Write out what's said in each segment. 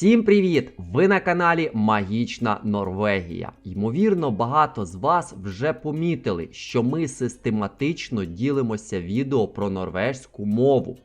Всім привіт! Ви на каналі Магічна Норвегія. Ймовірно, багато з вас вже помітили, що ми систематично ділимося відео про норвежську мову.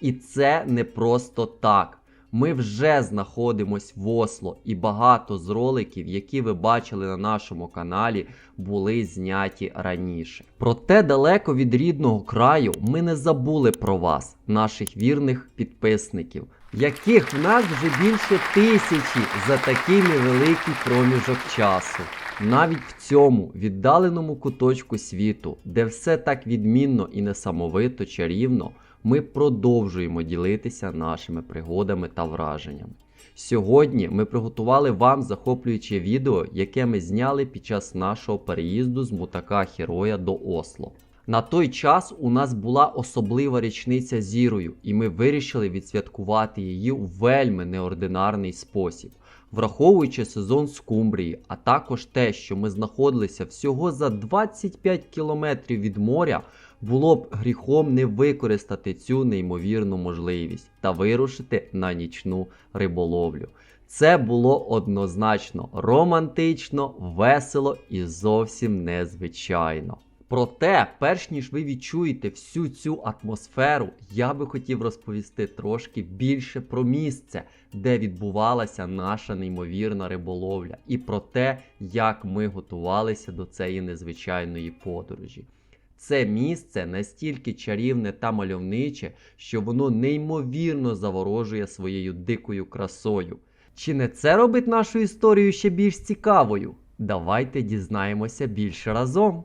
І це не просто так. Ми вже знаходимось в Осло, і багато з роликів, які ви бачили на нашому каналі, були зняті раніше. Проте далеко від рідного краю ми не забули про вас, наших вірних підписників, яких в нас вже більше тисячі за такий невеликий проміжок часу. Навіть в цьому віддаленому куточку світу, де все так відмінно і несамовито чарівно, ми продовжуємо ділитися нашими пригодами та враженнями. Сьогодні ми приготували вам захоплююче відео, яке ми зняли під час нашого переїзду з мутака Хероя до Осло. На той час у нас була особлива річниця зірою, і ми вирішили відсвяткувати її у вельми неординарний спосіб. Враховуючи сезон скумбрії, а також те, що ми знаходилися всього за 25 кілометрів від моря, було б гріхом не використати цю неймовірну можливість та вирушити на нічну риболовлю. Це було однозначно романтично, весело і зовсім незвичайно. Проте, перш ніж ви відчуєте всю цю атмосферу, я би хотів розповісти трошки більше про місце, де відбувалася наша неймовірна риболовля, і про те, як ми готувалися до цієї незвичайної подорожі. Це місце настільки чарівне та мальовниче, що воно неймовірно заворожує своєю дикою красою. Чи не це робить нашу історію ще більш цікавою? Давайте дізнаємося більше разом.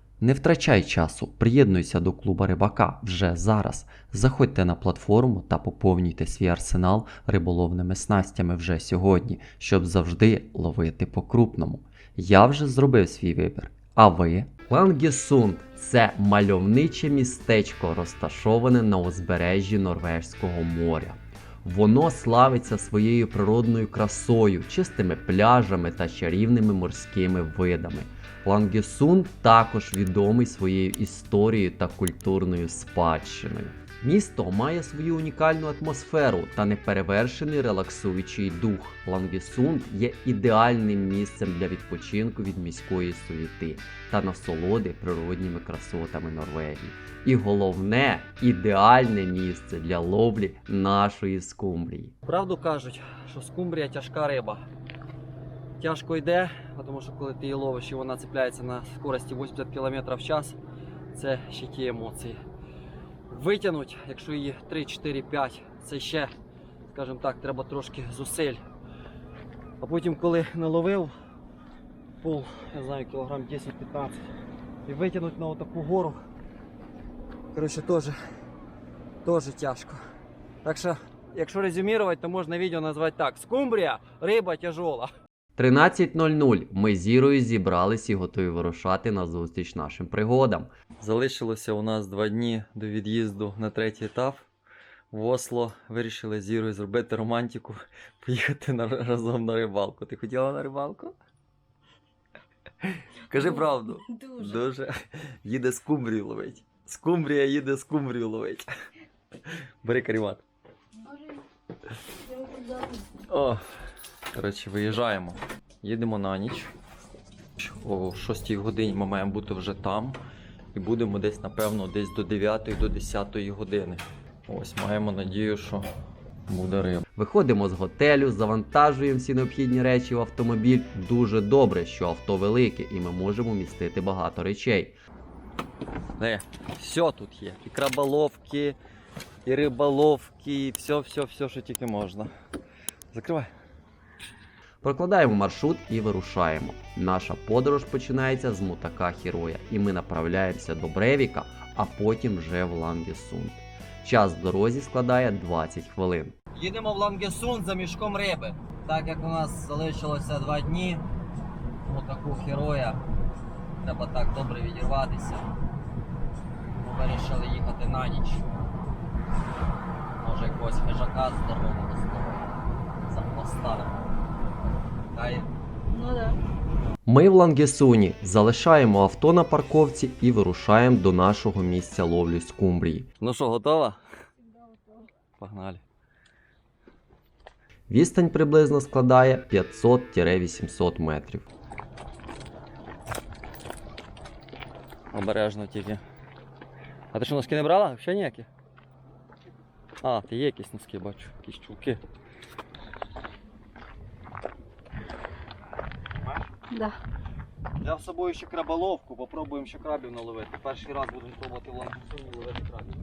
Не втрачай часу, приєднуйся до клуба рибака вже зараз. Заходьте на платформу та поповнюйте свій арсенал риболовними снастями вже сьогодні, щоб завжди ловити по крупному. Я вже зробив свій вибір. А ви? Лангісунд це мальовниче містечко, розташоване на узбережжі Норвезького моря. Воно славиться своєю природною красою, чистими пляжами та чарівними морськими видами. Лангесунд також відомий своєю історією та культурною спадщиною. Місто має свою унікальну атмосферу та неперевершений релаксуючий дух. Лангесунд є ідеальним місцем для відпочинку від міської суєти та насолоди природніми красотами Норвегії. І головне ідеальне місце для ловлі нашої скумбрії. Правду кажуть, що скумбрія тяжка риба. Тяжко йде, тому що коли ти її ловиш і вона цепляється на скорості 80 км в час, це ще ті емоції. Витягнуть, якщо її 3, 4, 5, це ще, скажімо так, треба трошки зусиль. А потім, коли наловив пол, я знаю, кілограм 10-15, і витягнути на отаку гору, коротше, теж, теж тяжко. Так що, якщо резюмувати, то можна відео назвати так: Скумбрія, риба тяжола. 13.00 ми з Ірою зібрались і готові вирушати на зустріч нашим пригодам. Залишилося у нас два дні до від'їзду на третій етап. В Осло вирішили з Ірою зробити романтику, поїхати на, разом на рибалку. Ти хотіла на рибалку? Кажи правду. Дуже. Дуже. Їде скумбрію ловить. Скумбрія їде скумбрію ловить. Бери карімат. Боже, я? О, коротше, виїжджаємо. Їдемо на ніч. О 6 годині ми маємо бути вже там. І будемо десь, напевно, десь до 9 до 10 години. Ось маємо надію, що буде риба. Виходимо з готелю, завантажуємо всі необхідні речі в автомобіль. Дуже добре, що авто велике і ми можемо містити багато речей. Не, все тут є. І краболовки, і риболовки, і все, все, все, що тільки можна. Закривай. Прокладаємо маршрут і вирушаємо. Наша подорож починається з мутака Хіроя, і ми направляємося до Бревіка, а потім вже в Лангесунд. Час в дорозі складає 20 хвилин. Їдемо в Лангесун за мішком риби. Так як у нас залишилося два дні, отаку героя, треба так добре відірватися. Ми вирішили їхати на ніч. Може якогось хижака здорового з тобою запоставимо. Хай Ну да. Ми в Лангесуні залишаємо авто на парковці і вирушаємо до нашого місця ловлі скумбрії. Ну що, готова? Погнали. Відстань приблизно складає 500-800 метрів. Обережно тільки. А ти що носки не брала? Взагалі ніякі? А, ти є якісь носки, бачу, якісь чулки. Да. Взяв з собою ще краболовку, попробуємо ще крабів наловити. Перший раз будемо пробувати в лангусоні ловити крабів.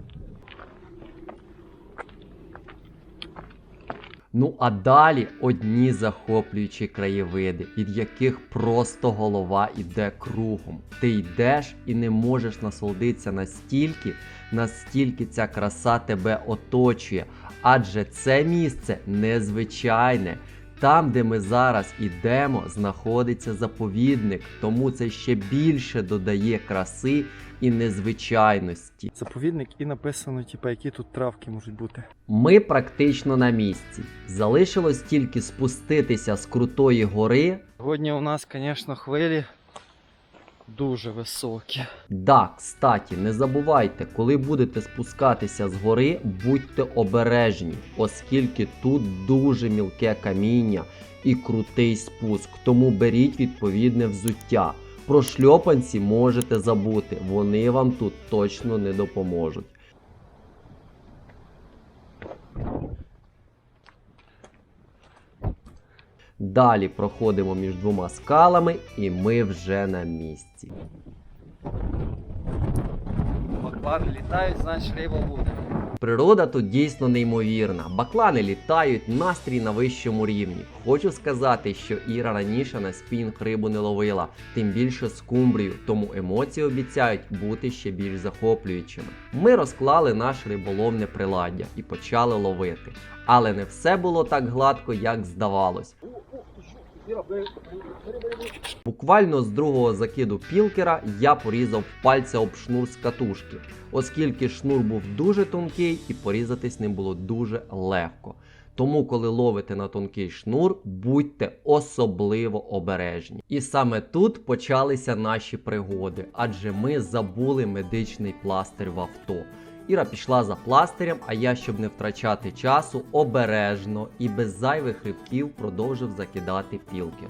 Ну а далі одні захоплюючі краєвиди, від яких просто голова іде кругом. Ти йдеш і не можеш насолодитися настільки, настільки ця краса тебе оточує. Адже це місце незвичайне. Там, де ми зараз ідемо, знаходиться заповідник, тому це ще більше додає краси і незвичайності. Заповідник і написано, типу, які тут травки можуть бути. Ми практично на місці. Залишилось тільки спуститися з крутої гори. Сьогодні у нас, звісно, хвилі дуже високі. Да, кстаті, не забувайте, коли будете спускатися з гори, будьте обережні, оскільки тут дуже мілке каміння і крутий спуск, тому беріть відповідне взуття. Про шльопанці можете забути, вони вам тут точно не допоможуть. Далі проходимо між двома скалами, і ми вже на місці. Баклани літають, значить риба буде. Природа тут дійсно неймовірна. Баклани літають, настрій на вищому рівні. Хочу сказати, що Іра раніше на спінг рибу не ловила, тим більше скумбрію, тому емоції обіцяють бути ще більш захоплюючими. Ми розклали наш риболовне приладдя і почали ловити. Але не все було так гладко, як здавалось. Буквально з другого закиду пілкера я порізав пальця об шнур з катушки, оскільки шнур був дуже тонкий і порізатись ним було дуже легко. Тому, коли ловите на тонкий шнур, будьте особливо обережні. І саме тут почалися наші пригоди, адже ми забули медичний пластир в авто. Іра пішла за пластирем, а я, щоб не втрачати часу, обережно і без зайвих ривків продовжив закидати пілкер.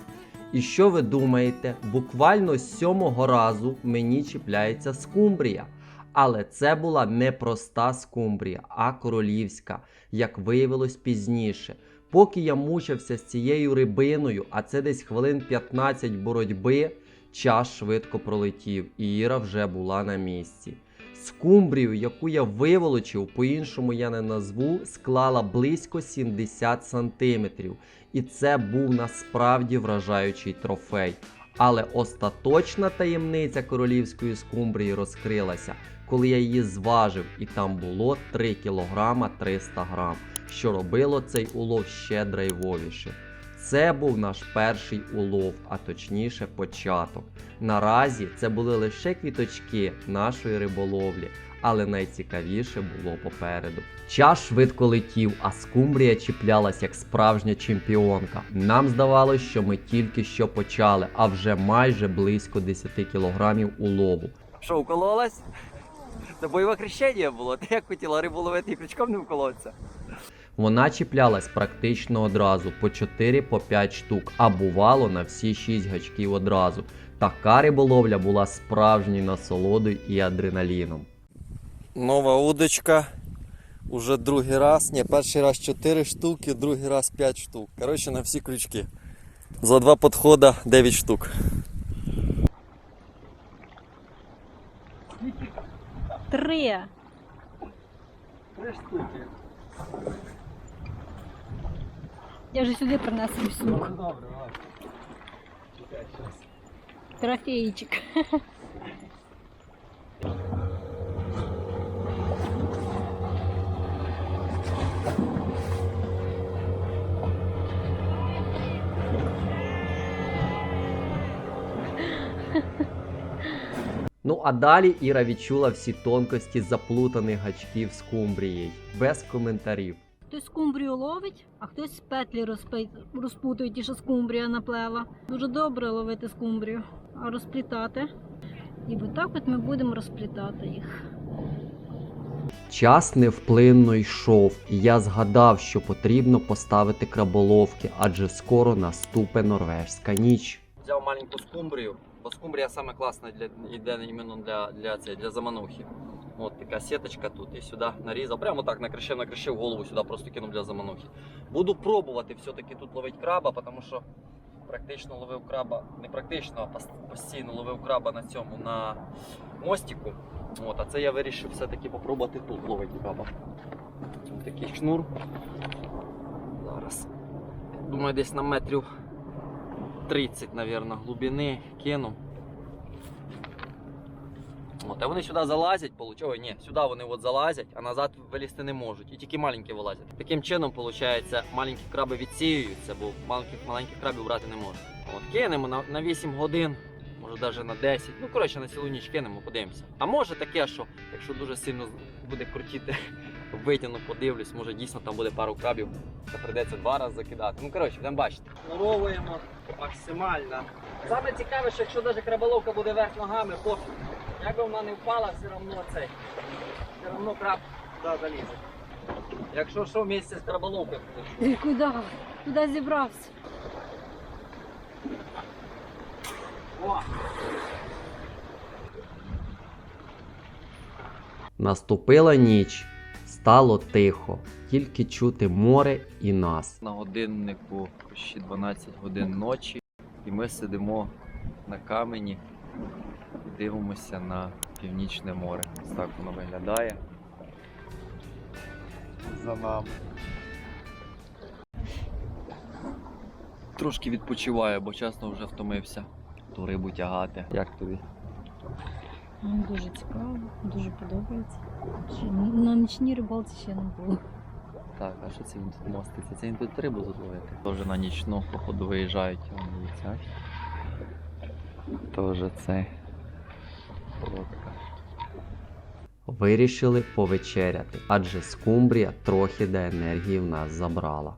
І що ви думаєте? Буквально з сьомого разу мені чіпляється скумбрія. Але це була не проста скумбрія, а королівська, як виявилось пізніше. Поки я мучився з цією рибиною, а це десь хвилин 15 боротьби, час швидко пролетів, і Іра вже була на місці. Скумбрію, яку я виволочив, по-іншому я не назву, склала близько 70 сантиметрів. І це був насправді вражаючий трофей. Але остаточна таємниця королівської скумбрії розкрилася, коли я її зважив, і там було 3 кг 300 грам, що робило цей улов ще драйвовіше. Це був наш перший улов, а точніше початок. Наразі це були лише квіточки нашої риболовлі, але найцікавіше було попереду. Час швидко летів, а скумбрія чіплялась як справжня чемпіонка. Нам здавалось, що ми тільки що почали, а вже майже близько 10 кілограмів улову. Що, укололась? Це бойове хрещення було. Ти як хотіла рибу ловити і крючком не вколоться? Вона чіплялась практично одразу по 4 по 5 штук, а бувало на всі 6 гачків одразу. Така риболовля була справжньою насолодою і адреналіном. Нова удочка. Уже другий раз. Ні, перший раз 4 штуки, другий раз 5 штук. Коротше, на всі крючки. За два підходи 9 штук. Три. Три штуки. Я вже сюди принесу сумку. Добре, давай. Чекай, щас. Трофейчик. Ну а далі Іра відчула всі тонкості заплутаних гачків з кумбрією, без коментарів. Хтось скумбрію ловить, а хтось петлі розпутує ті, що скумбрія наплела. Дуже добре ловити скумбрію, а розплітати. І отак от ми будемо розплітати їх. Час невплинно йшов, і я згадав, що потрібно поставити краболовки, адже скоро наступе норвежська ніч. Взяв маленьку скумбрію, бо скумбрія саме класна для іменно для, для, цієї, для заманухи. От така сіточка тут і сюди нарізав. Прямо так накришив, накришив голову сюди, просто кинув для заманухи. Буду пробувати все-таки тут ловити краба, тому що практично ловив краба, не практично, а пос- постійно ловив краба на цьому, на мостику. От, а це я вирішив все-таки попробувати тут ловити краба. Ось такий шнур. Зараз. Думаю, десь на метрів 30, наверное, глибини кину. От, а вони сюди залазять, получаю, ні, сюди вони от залазять, а назад вилізти не можуть. І тільки маленькі вилазять. Таким чином, виходить, маленькі краби відсіюються, бо маленьких, маленьких крабів брати не можна. От, кинемо на, на 8 годин, може навіть на 10. Ну, коротше, на цілу ніч кинемо, подивимося. А може таке, що якщо дуже сильно буде крутіти, витягну, подивлюсь, може дійсно там буде пару крабів, то прийдеться два рази закидати. Ну, коротше, будемо бачити. Шнуровуємо максимально. Саме цікаве, що якщо навіть краболовка буде вверх ногами, пофіг. Як би вона не впала, все одно цей. Все одно краб туди залізе. Якщо що, місце з краболовкою буде. І куди? Куди зібрався? О! Наступила ніч, стало тихо, тільки чути море і нас. На годиннику ще 12 годин ночі, і ми сидимо на камені дивимося на північне море. Ось так воно виглядає. За нами. Трошки відпочиваю, бо чесно вже втомився ту рибу тягати. Як тобі? Мені дуже цікаво, дуже подобається. Ще На нічній рибалці ще не було. Так, а що це він тут моститься? Це він тут рибу тут ловити. Теж на нічну, походу, виїжджають. Теж це. Вирішили повечеряти, адже скумбрія трохи де енергії в нас забрала.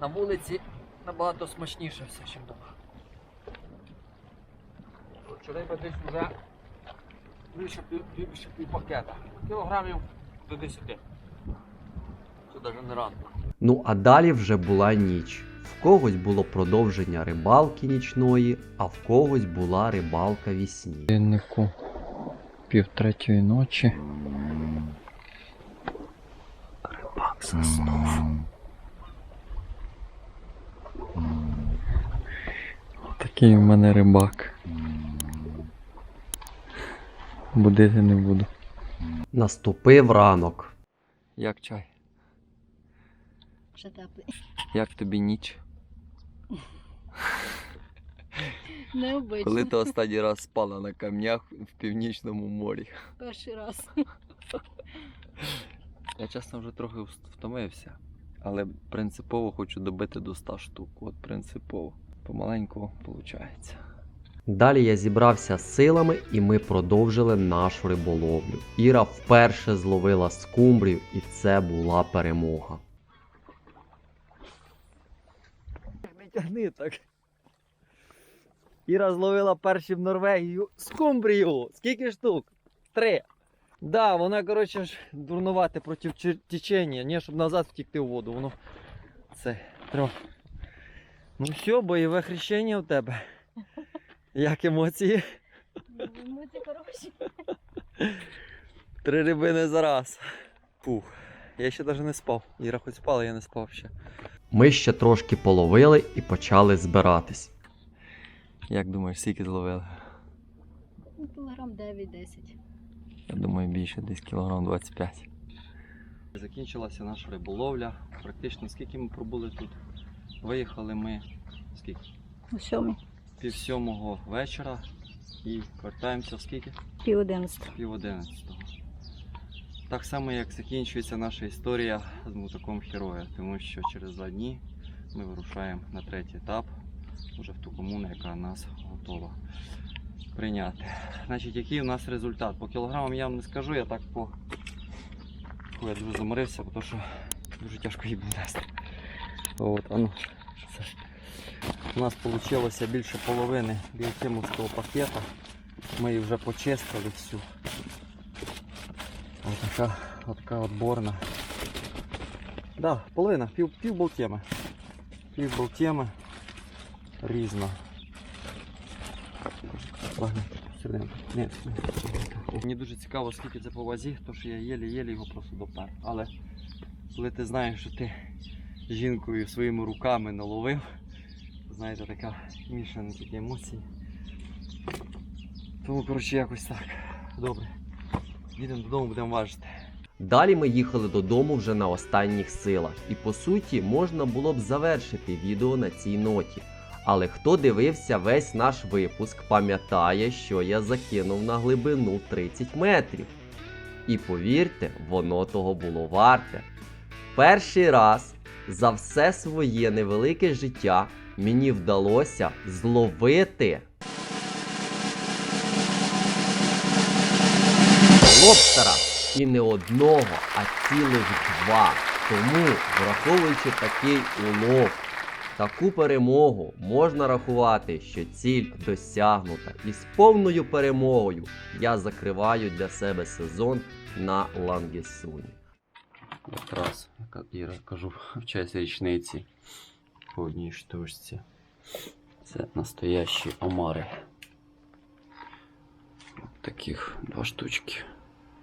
На вулиці набагато смачніше все, ніж вдома. Риба десь вже більше, пів- більше пів пакета. Кілограмів до 10. Це навіть не ранку. Ну а далі вже була ніч. В когось було продовження рибалки нічної, а в когось була рибалка вісні. Годиннику пів третьої ночі. Рибак заснув. Такий в мене рибак. Будити не буду. Наступив ранок. Як чай? Як тобі ніч? Необично. Коли ти останній раз спала на камнях в північному морі? Перший раз. Я чесно вже трохи втомився, але принципово хочу добити до 100 штук. От принципово. Помаленьку виходить. Далі я зібрався з силами і ми продовжили нашу риболовлю. Іра вперше зловила скумбрію, і це була перемога. Не тягни так. Іра зловила перші в Норвегію скумбрію. Скільки штук? Три. Да, вона, коротше, ж дурнувати проти течення, не, щоб назад втікти в воду. Воно це треба. Ну все, бойове хрещення в тебе. Як емоції? Це хороші. Три рибини за раз. Фух. Я ще навіть не спав. Іра хоч спала, я не спав ще. Ми ще трошки половили і почали збиратись. Як думаєш, скільки зловили? Ну, Кілограм 9-10. Я думаю, більше, десь кілограм 25. Закінчилася наша риболовля. Практично скільки ми пробули тут? Виїхали ми скільки? У сьомій, Пів сьомого вечора і вертаємося в скільки? пів одинадцятого. Пів одинадцятого. Так само, як закінчується наша історія з мотоком героя, тому що через два дні ми вирушаємо на третій етап, вже в ту комуну, яка нас готова прийняти. Значить, який у нас результат? По кілограмам я вам не скажу, я так по. Я дуже заморився, тому що дуже тяжко її буде нести. От, ну, це? У нас вийшло більше половини біохімовського пакета. Ми її вже почистили всю. Ось така, така от борна. Да, половина, пів, пів болтєми. Пів болтєми. Ні. Мені дуже цікаво, скільки це по вазі, тому що я єлі-єлі його просто допер. Але коли ти знаєш, що ти жінкою своїми руками наловив, знаєте, така мішана такі емоції. Тому, коротше, якось так. Добре. Їдемо додому, будемо важити. Далі ми їхали додому вже на останніх силах, і по суті можна було б завершити відео на цій ноті. Але хто дивився весь наш випуск, пам'ятає, що я закинув на глибину 30 метрів. І повірте, воно того було варте. Перший раз за все своє невелике життя мені вдалося зловити лобстера. І не одного, а цілих два. Тому, враховуючи такий улов, таку перемогу можна рахувати, що ціль досягнута. І з повною перемогою я закриваю для себе сезон на Лангісуні. Якраз, як я кажу, в честь річниці по одній штучці. Це настоящі омари. От таких два штучки.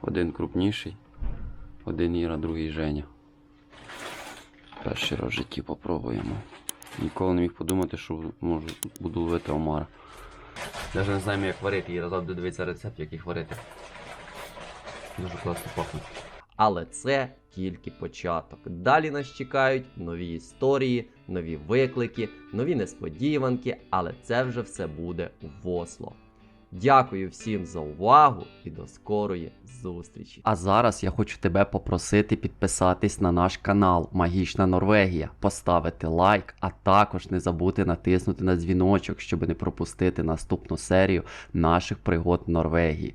Один крупніший, один Іра, другий Женя. Перший раз в житті попробуємо. Ніколи не міг подумати, що можу буду ловити омара. Навіть не знаємо, як варити, і разом дивитися рецепт, як їх варити. Дуже класно пахне. Але це тільки початок. Далі нас чекають нові історії, нові виклики, нові несподіванки, але це вже все буде в Осло. Дякую всім за увагу і до скорої зустрічі. А зараз я хочу тебе попросити підписатись на наш канал Магічна Норвегія, поставити лайк, а також не забути натиснути на дзвіночок, щоб не пропустити наступну серію наших пригод в Норвегії.